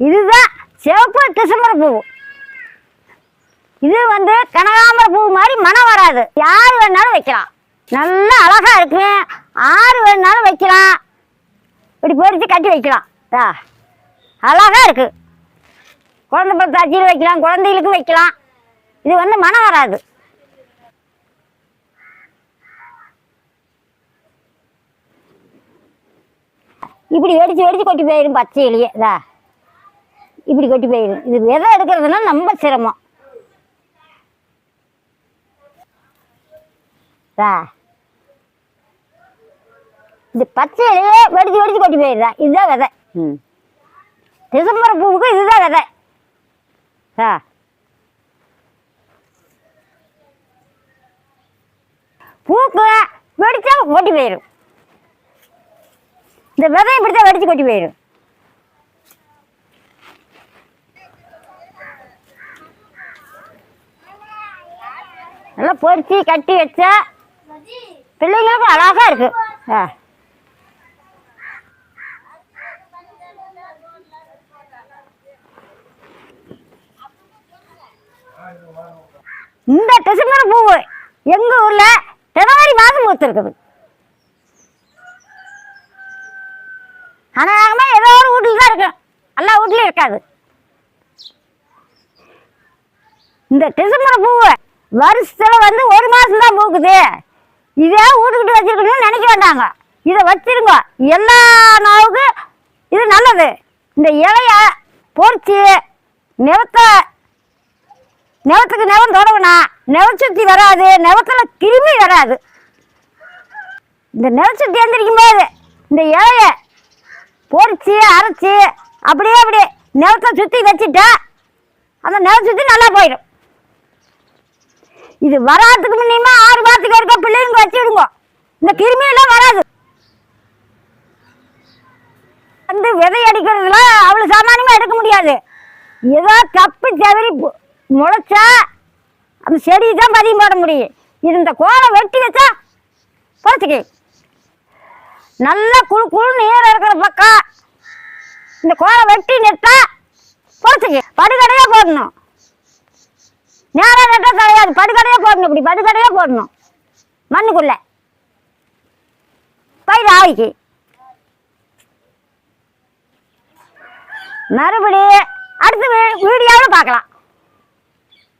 இதுதான் சிவப்பு டிசம்பர் பூ. இது வந்து கனகாம்பர பூ மாதிரி மனம் வராது. யார் வேணாலும் வைக்கலாம். நல்லா அழகா இருக்கு ஆறு வேணாலும் வைக்கலாம். இப்படி பொறித்து கட்டி வைக்கலாம். ஆ அழகா இருக்கு. குழந்தை பத்தாச்சியில் வைக்கலாம் குழந்தைகளுக்கும் வைக்கலாம். இது வந்து மனம் வராது. இப்படி வெடிச்சு வெடிச்சு கொட்டி போயிடும் பச்சையிலேயே. இதா. இப்படி கொட்டி போயிடும் இது விதை எடுக்கிறதுனா ரொம்ப சிரமம். இதா பச்சையிலேயே வெடிச்சு வெடிச்சு கொட்டி போயிடுதா இதுதான் விதை. ம். டிசம்பர் பூவுக்கு இதுதான் விதை. ஆ பூக்கு வெடிச்சா கொட்டி போயிடும் இந்த விதை இப்படித்தான் வெடிச்சு கொட்டி போயிடும் நல்லா பொறிச்சு கட்டி வச்சா பிள்ளைங்களுக்கும் அழகா இருக்கு. ஆ. இந்த டிசம்பர் பூவு எங்க ஊர்ல ஜனவரி மாதம் பூத்திருக்குது. அநேகமா ஏதோ ஒரு வீட்டில் தான் இருக்கும் எல்லா வீட்லையும் இருக்காது. இந்த டிசம்பர் பூவை வருஷத்துல வந்து ஒரு மாசம் தான் பூக்குது. இதே வீட்டுக்கிட்டு வச்சிருக்கணும்னு நினைக்க வேண்டாங்க. இதை வச்சிருங்க. எல்லா நாவுக்கும் இது நல்லது. இந்த இலைய பொறிச்சு நிலத்த நிலத்துக்கு நிலம் தொடங்கணும் நிலச்சுத்தி வராது. நிலத்துல கிருமி வராது. இந்த நிலச்சுத்தி எழுந்திரிக்கும் போது இந்த இலைய பொறிச்சி அரைச்சி அப்படியே அப்படியே நிலத்தை சுற்றி வச்சுட்டா அந்த நிலம் சுற்றி நல்லா போயிடும். இது வராதுக்கு முன்னையுமா ஆறு மாதத்துக்கு இருக்க பிள்ளைங்க வச்சுடுங்க இந்த கிருமியெல்லாம் வராது. வந்து விதை அடிக்கிறதுலாம் அவ்வளோ சாமானியமாக எடுக்க முடியாது. ஏதோ தப்பு தவறி முளைச்சா அந்த செடி தான் பதியம் போட முடியும். இது இந்த கோலை வெட்டி வச்சா பொழைச்சிக்கு நல்லா குழு குழு நீர் இருக்கிற பக்கம் இந்த கோலை வெட்டி நெட்டா பொழைச்சிக்கு படுகடையாக போடணும். நேரம் வெட்டம் கிடையாது. படுக்கடையே போடணும் இப்படி. படுக்கடையே போடணும். மண்ணுக்குள்ள. பயிர் ஆவிக்கு மறுபடி அடுத்த வீடியோவில் பார்க்கலாம்.